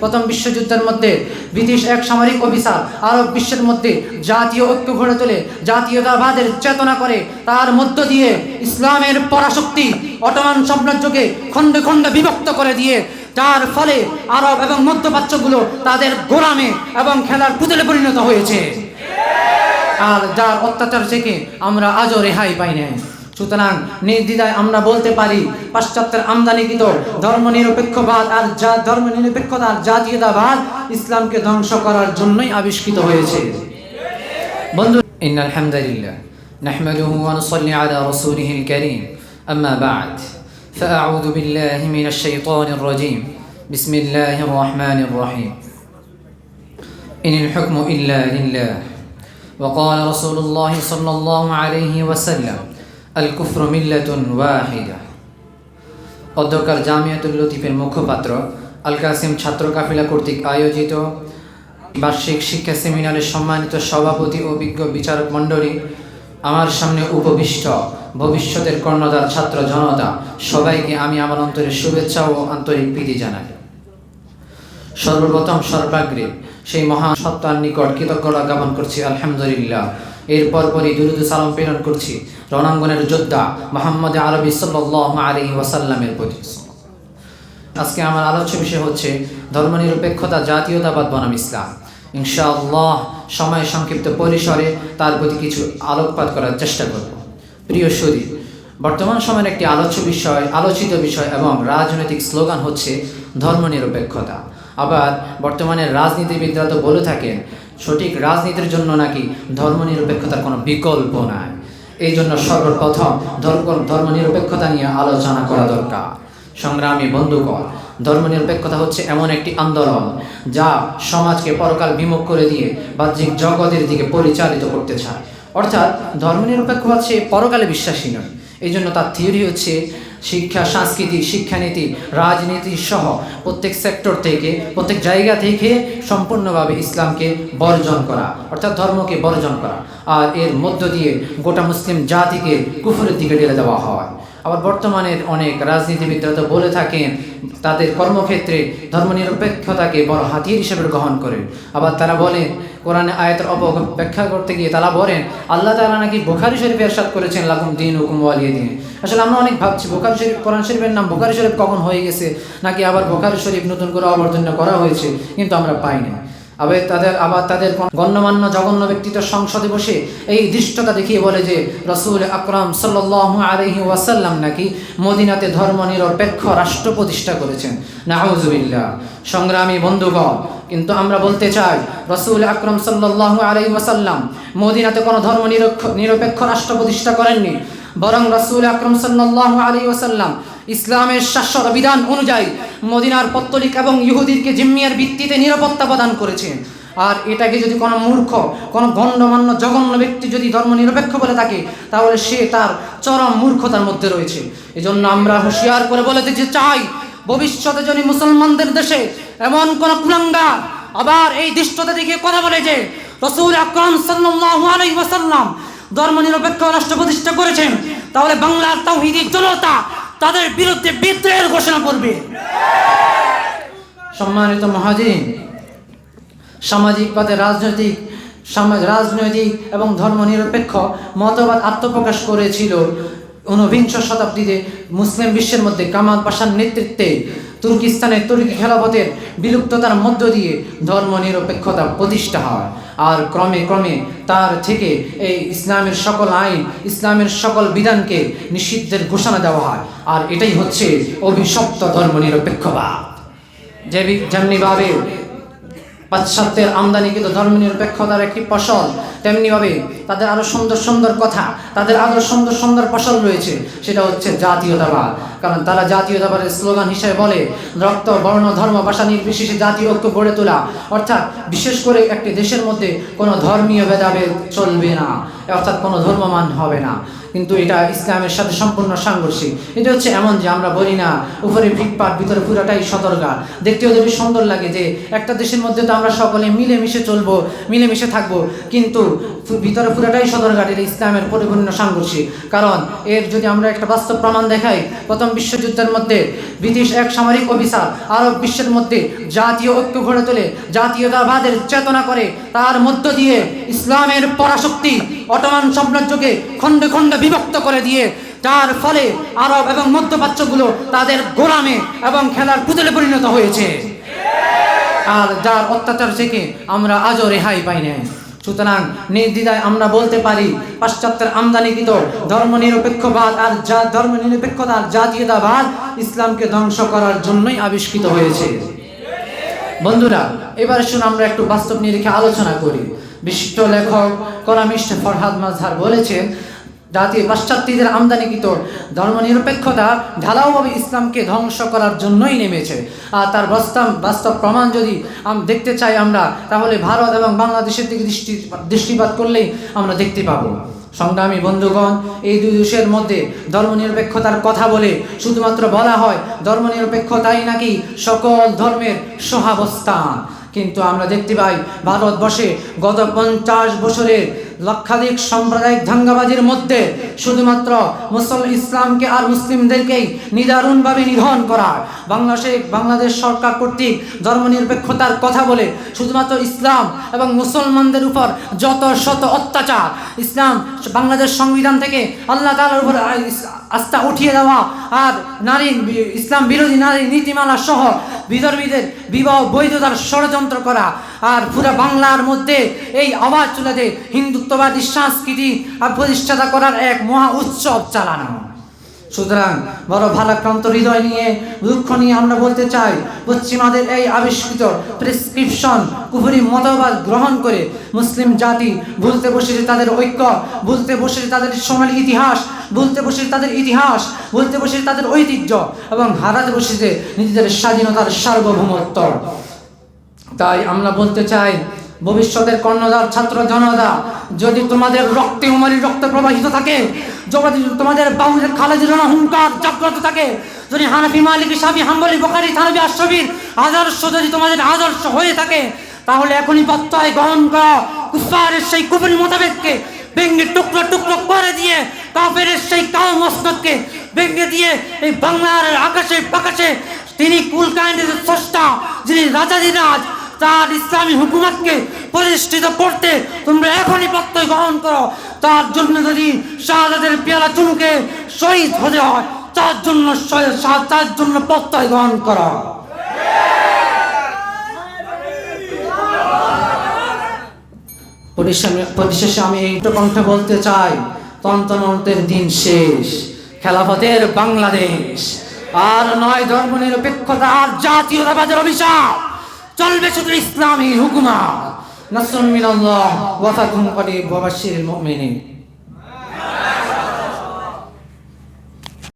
প্রথম বিশ্বযুদ্ধের মধ্যে ব্রিটিশ এক সামরিক অফিসার আরব বিশ্বের মধ্যে জাতীয় ঐক্য গড়ে তোলে, জাতীয়তাবাদের চেতনা করে, তার মধ্য দিয়ে ইসলামের পরাশক্তি অটোমান সাম্রাজ্যকে খণ্ডে খণ্ডে বিভক্ত করে দিয়ে, যার ফলে আরব এবং মধ্যপ্রাচ্যগুলো তাদের গোলামে এবং খেলার পুতুলে পরিণত হয়েছে। আর যার অত্যাচার থেকে আমরা আজও রেহাই পাই না সুতরাং নির্দ্বিধায় আমরা বলতে পারি পাশ্চাত্যের আমদানিকৃত ধর্মনিরপেক্ষবাদ আর যা ধর্মনিরপেক্ষতা আর জাতীয়তাবাদ ইসলামকে ধ্বংস করার জন্যই আবিষ্কৃত হয়েছে বন্ধু ইন আলহামদুলিল্লাহ نحمده ونصلي على رسوله الكريم أما بعد فأعوذ بالله من الشيطان الرجيم بسم الله الرحمن الرحيم إن الحكم إلا لله وقال رسول الله صلى الله عليه وسلم আল কুফর মিল্লাতুন ওয়াহিদা। অধ্যকার জামিয়াতুল লতিফের মুখপাত্র আল কাসিম ছাত্র কাফিলা কর্তৃক আয়োজিত বার্ষিক শিক্ষা সেমিনারের সম্মানিত সভাপতি ও বিজ্ঞ বিচারক মণ্ডলী, আমার সামনে উপবিষ্ট ভবিষ্যতের কর্ণধার ছাত্র জনতা, সবাইকে আমি আমার অন্তরের শুভেচ্ছা ও আন্তরিক প্রীতি জানাই। সর্বপ্রথম সর্বাগ্রে সেই মহান সত্তার নিকট কৃতজ্ঞতা জ্ঞাপন করছি, আলহামদুলিল্লাহ। এর পরপরই দুরুদ সালাম প্রেরণ করছি রণাঙ্গনের যোদ্ধা মোহাম্মদ আরবি সাল্লাহ আলী ওয়াসাল্লামের প্রতি। আজকে আমার আলোচ্য বিষয় হচ্ছে ধর্মনিরপেক্ষতা, জাতীয়তাবাদ বনাম ইসলাম। ইনশাআল্লাহ সময় সংক্ষিপ্ত পরিসরে তার প্রতি কিছু আলোকপাত করার চেষ্টা করব। প্রিয় শরীর বর্তমান সময়ের একটি আলোচ্য বিষয়, আলোচিত বিষয় এবং রাজনৈতিক স্লোগান হচ্ছে ধর্মনিরপেক্ষতা। আবার বর্তমানে রাজনীতিবিদরা তো বলে থাকেন, সঠিক রাজনীতির জন্য নাকি ধর্মনিরপেক্ষতার কোনো বিকল্প নাই। এই জন্য সর্বপ্রথম ধর্ম ধর্মনিরপেক্ষতা নিয়ে আলোচনা করা দরকার। সংগ্রামী বন্ধুকর ধর্মনিরপেক্ষতা হচ্ছে এমন একটি আন্দোলন যা সমাজকে পরকাল বিমুখ করে দিয়ে বাহ্যিক জগতের দিকে পরিচালিত করতে চায়। অর্থাৎ ধর্মনিরপেক্ষ হচ্ছে পরকালে বিশ্বাসী নয় এই জন্য তার থিওরি হচ্ছে শিক্ষা, সংস্কৃতি, শিক্ষানীতি, রাজনীতি সহ প্রত্যেক সেক্টর থেকে, প্রত্যেক জায়গা থেকে সম্পূর্ণভাবে ইসলামকে বর্জন করা, অর্থাৎ ধর্মকে বর্জন করা। আর এর মধ্য দিয়ে গোটা মুসলিম জাতিকে কুফুরের দিকে ঢেলে দেওয়া হয়। আবার বর্তমানের অনেক রাজনীতিবিদরা তো বলে থাকেন, তাদের কর্মক্ষেত্রে ধর্মনিরপেক্ষতাকে বড় হাতিয়ার হিসেবে গ্রহণ করেন আবার তারা বলেন, কোরআনে আয়াতের অপব্যাখ্যা করতে গিয়ে তারা বলেন, আল্লাহ তালা নাকি বোখারি শরীফে এরশাদ করেছেন, লাকুম দিন হুকুম ওয়ালিয়ে দিন আসলে আমরা অনেক ভাবছি, বোখারি শরীফ, কোরআন শরীফের নাম বোখারি শরীফ কখন হয়ে গেছে, নাকি আবার বোখারি শরীফ নতুন করে অবর্জন্য করা হয়েছে, কিন্তু আমরা পাই না আবার তাদের আবার তাদের গণ্যমান্য জঘন্য ব্যক্তিত্ব সংসদে বসে এই দৃষ্টতা দেখিয়ে বলে যে রসুল আকরাম সাল্লাহ আলহি ওয়াসাল্লাম নাকি মদিনাতে ধর্ম নিরপেক্ষ রাষ্ট্র প্রতিষ্ঠা করেছেন। নাহজুবিল্লা সংগ্রামী বন্ধুগণ, কিন্তু আমরা বলতে চাই, রসুল আকরম সাল্লাহ আলহি ওয়াসাল্লাম মদিনাতে কোনো ধর্ম নিরপেক্ষ রাষ্ট্র প্রতিষ্ঠা করেননি। বরং রসুল আকরম সাল্লাহ আলী ওসাল্লাম ইসলামের শাশ্বত বিধান অনুযায়ী মদিনার পত্তলিক এবং ইহুদিরকে জিম্মিয়ার ভিত্তিতে নিরাপত্তা প্রদান করেছেন আর এটাকে যদি কোনো মূর্খ, কোনো গণ্যমান্য, জঘন্য ব্যক্তি যদি ধর্ম নিরপেক্ষ বলে থাকে, তাহলে সে তার চরম মূর্খতার মধ্যে রয়েছে। এজন্য আমরা হুঁশিয়ার করে বলে দিতে চাই, ভবিষ্যতে যদি মুসলমানদের দেশে এমন কোন কুলাঙ্গা আবার এই দৃষ্টতা দেখে কথা বলে যে, রসুল আকরম সাল্লাহ আলাই ওয়াসাল্লাম ধর্ম নিরপেক্ষ রাষ্ট্র প্রতিষ্ঠা করেছেন, তাহলে বাংলার তাওহিদি জনতা তাদের বিরুদ্ধে বিদ্রোহের ঘোষণা করবে। সম্মানিত মহাজিন পথে রাজনৈতিক সমাজ রাজনৈতিক এবং ধর্ম নিরপেক্ষ মতবাদ আত্মপ্রকাশ করেছিল ঊনবিংশ শতাব্দীতে মুসলিম বিশ্বের মধ্যে কামাল পাশার নেতৃত্বে তুর্কিস্তানের তুর্কি খেলাফতের বিলুপ্ততার মধ্য দিয়ে ধর্ম নিরপেক্ষতা প্রতিষ্ঠা হয়। আর ক্রমে ক্রমে তার থেকে এই ইসলামের সকল আইন, ইসলামের সকল বিধানকে নিষিদ্ধের ঘোষণা দেওয়া হয়। আর এটাই হচ্ছে অভিশপ্ত ধর্ম নিরপেক্ষবাদ যেমনিভাবে পাশ্চাত্যের আমদানিকৃত ধর্ম নিরপেক্ষতার একটি ফসল তেমনিভাবে তাদের আরও সুন্দর সুন্দর কথা, তাদের আরও সুন্দর সুন্দর ফসল রয়েছে, সেটা হচ্ছে জাতীয়তাবাদ। কারণ তারা জাতীয়তাবাদের স্লোগান হিসেবে বলে, রক্ত, বর্ণ, ধর্ম, ভাষা নির্বিশেষে জাতীয় ঐক্য গড়ে তোলা। অর্থাৎ বিশেষ করে একটি দেশের মধ্যে কোনো ধর্মীয় ভেদাভেদ চলবে না, অর্থাৎ কোনো ধর্মমান হবে না। কিন্তু এটা ইসলামের সাথে সম্পূর্ণ সাংঘর্ষিক। এটা হচ্ছে এমন যে আমরা বলি না, উপরে ফিটপাট ভিতরে পুরাটাই সতর্কা। দেখতেও যদি সুন্দর লাগে যে একটা দেশের মধ্যে তো আমরা সকলে মিলেমিশে চলবো, মিলেমিশে থাকব, কিন্তু ভিতরে পুরাটাই সদরঘাট এটা ইসলামের পরিপূর্ণ সাংঘর্ষিক। কারণ এর যদি আমরা একটা বাস্তব প্রমাণ দেখাই, প্রথম বিশ্বযুদ্ধের মধ্যে ব্রিটিশ এক সামরিক অফিসার আরব বিশ্বের মধ্যে জাতীয় ঐক্য গড়ে তোলে, জাতীয়তাবাদের চেতনা করে, তার মধ্য দিয়ে ইসলামের পরাশক্তি অটোমান সাম্রাজ্যকে খণ্ডে খণ্ডে বিভক্ত করে দিয়ে, যার ফলে আরব এবং মধ্যপ্রাচ্যগুলো তাদের গোলামে এবং খেলার পুতুলে পরিণত হয়েছে। আর যার অত্যাচার থেকে আমরা আজও রেহাই পাই নাই। সুতরাং নির্দ্বিধায় আমরা বলতে পারি, পাশ্চাত্যের আমদানিকৃত ধর্মনিরপেক্ষবাদ আর যা ধর্মনিরপেক্ষতা আর জাতীয়তাবাদ ইসলামকে ধ্বংস করার জন্যই আবিষ্কৃত হয়েছে। বন্ধুরা, এবার শুন আমরা একটু বাস্তব নিরিখে আলোচনা করি। বিশিষ্ট লেখক কলামিস্ট ফরহাদ মাজহার বলেছেন জাতীয় পাশ্চাত্যদের আমদানিকৃত ধর্মনিরপেক্ষতা ঢালাওভাবে ইসলামকে ধ্বংস করার জন্যই নেমেছে। আর তার বাস্তব বাস্তব প্রমাণ যদি দেখতে চাই আমরা, তাহলে ভারত এবং বাংলাদেশের দিকে দৃষ্টি, দৃষ্টিপাত করলেই আমরা দেখতে পাবো। সংগ্রামী বন্ধুগণ, এই দুই দেশের মধ্যে ধর্মনিরপেক্ষতার কথা বলে শুধুমাত্র বলা হয় ধর্মনিরপেক্ষতাই নাকি সকল ধর্মের সহাবস্থান। কিন্তু আমরা দেখতে পাই, ভারতবর্ষে গত পঞ্চাশ বছরের লক্ষাধিক সাম্প্রদায়িক দাঙ্গাবাজির মধ্যে শুধুমাত্র মুসল ইসলামকে আর মুসলিমদেরকেই নিদারুণভাবে নিধন করা। বাংলাদেশে বাংলাদেশ সরকার কর্তৃক ধর্মনিরপেক্ষতার কথা বলে শুধুমাত্র ইসলাম এবং মুসলমানদের উপর যত শত অত্যাচার, ইসলাম বাংলাদেশ সংবিধান থেকে আল্লাহ তালার উপর আস্থা উঠিয়ে দেওয়া আর নারী ইসলাম বিরোধী নারী নীতিমালা সহ বিধর্মীদের বিবাহ বৈধতার ষড়যন্ত্র করা আর পুরো বাংলার মধ্যে এই আওয়াজ তুলে দিয়ে হিন্দুত্ববাদী সংস্কৃতি প্রতিষ্ঠাতা করার এক মহা উৎসব চালানো। সুতরাং বড় ভারাক্রান্ত হৃদয় নিয়ে দুঃখ নিয়ে আমরা বলতে চাই, পশ্চিমাদের এই আবিষ্কৃত প্রেসক্রিপশন কুফুরি মতবাদ গ্রহণ করে মুসলিম জাতি ভুলতে বসেছে তাদের ঐক্য, ভুলতে বসেছে তাদের সোনালী ইতিহাস, ভুলতে বসেছে তাদের ইতিহাস, ভুলতে বসেছে তাদের ঐতিহ্য এবং হারাতে বসেছে নিজেদের স্বাধীনতার সার্বভৌমত্ব। তাই আমরা বলতে চাই ভবিষ্যতের কর্ণধার, ছাত্র জনতা, যদি তোমাদের রক্তে উমারি রক্ত প্রবাহিত থাকে যদি তোমাদের বাউলের খালেদের হুঙ্কার জাগ্রত থাকে, যদি হানাফি মালিক সাবি হাম্বলি বকারি থানবি, আশরফির আদর্শ যদি তোমাদের আদর্শ হয়ে থাকে, তাহলে এখনই প্রত্যয় গ্রহণ করা কুফারের সেই কুপুরি মোতাবেককে ভেঙ্গে টুকরো টুকরো করে দিয়ে কাফের সেই কাউ মসনদকে ভেঙ্গে দিয়ে এই বাংলার আকাশে পাকাশে তিনি কুল কাহিনীর স্রষ্টা, যিনি রাজাদিরাজ তার ইসলামী হুকুমতকে প্রতিষ্ঠিত করতে তোমরা এখনই প্রত্যয় গ্রহণ করো। তার জন্য যদি শাহাদাতের পেয়ালা চুমুকে শহীদ হতে হয়, তার জন্য তার জন্য প্রত্যয় গ্রহণ করো। পরিশেষে- আমি এইটা কণ্ঠে বলতে চাই, তন্ত্রমন্ত্রের দিন শেষ, খেলাফতের বাংলাদেশ। আর নয় ধর্ম নিরপেক্ষতা আর জাতীয়তাবাদের অভিশাপ। চলবে শুধু ইসলামী হুকুমা নাসরুন মিনাল্লাহ ওয়া ফাতহুন করিব ওয়া বাশশিরিল মুমিনিন।